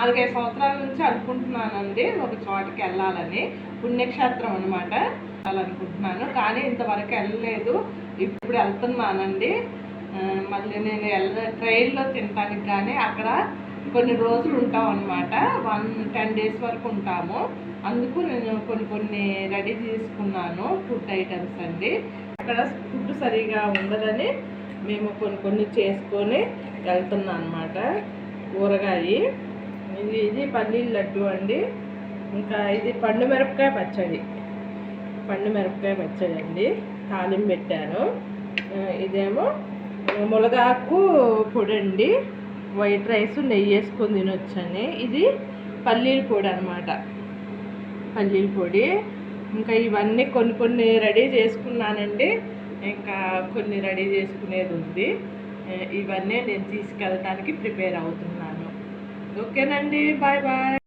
నాలుగైదు సంవత్సరాల నుంచి అనుకుంటున్నానండి ఒక చోటకి వెళ్ళాలని. పుణ్యక్షేత్రం అనమాట వెళ్ళాలనుకుంటున్నాను. కానీ ఇంతవరకు వెళ్ళలేదు. ఇప్పుడు వెళ్తున్నానండి. మళ్ళీ నేను వెళ్ళ ట్రైన్లో తినడానికి కానీ అక్కడ కొన్ని రోజులు ఉంటాం అనమాట వన్ టెన్ డేస్ వరకు ఉంటాము. అందుకు నేను కొన్ని కొన్ని రెడీ చేసుకున్నాను ఫుడ్ ఐటమ్స్ అండి. అక్కడ ఫుడ్ సరిగా ఉండదని మేము కొన్ని కొన్ని చేసుకొని వెళ్తున్నాం అనమాట కూరగాయ. ఇది ఇది పల్లీల లడ్డు అండి. ఇంకా ఇది పండు మిరపకాయ పచ్చడి. పండు మిరపకాయ పచ్చడి అండి. తాలింపు పెట్టాను. ఇదేమో ములగాకు పొడి అండి. వైట్ రైస్ నెయ్యి వేసుకొని తినొచ్చని. ఇది పల్లీల పొడి అనమాట పల్లీల పొడి. ఇంకా ఇవన్నీ కొన్ని కొన్ని రెడీ చేసుకున్నానండి. ఇంకా కొన్ని రెడీ చేసుకునేది ఉంది. ఇవన్నీ నేను తీసుకెళ్ళడానికి ప్రిపేర్ అవుతున్నాను. ఓకేనండి బాయ్ బాయ్.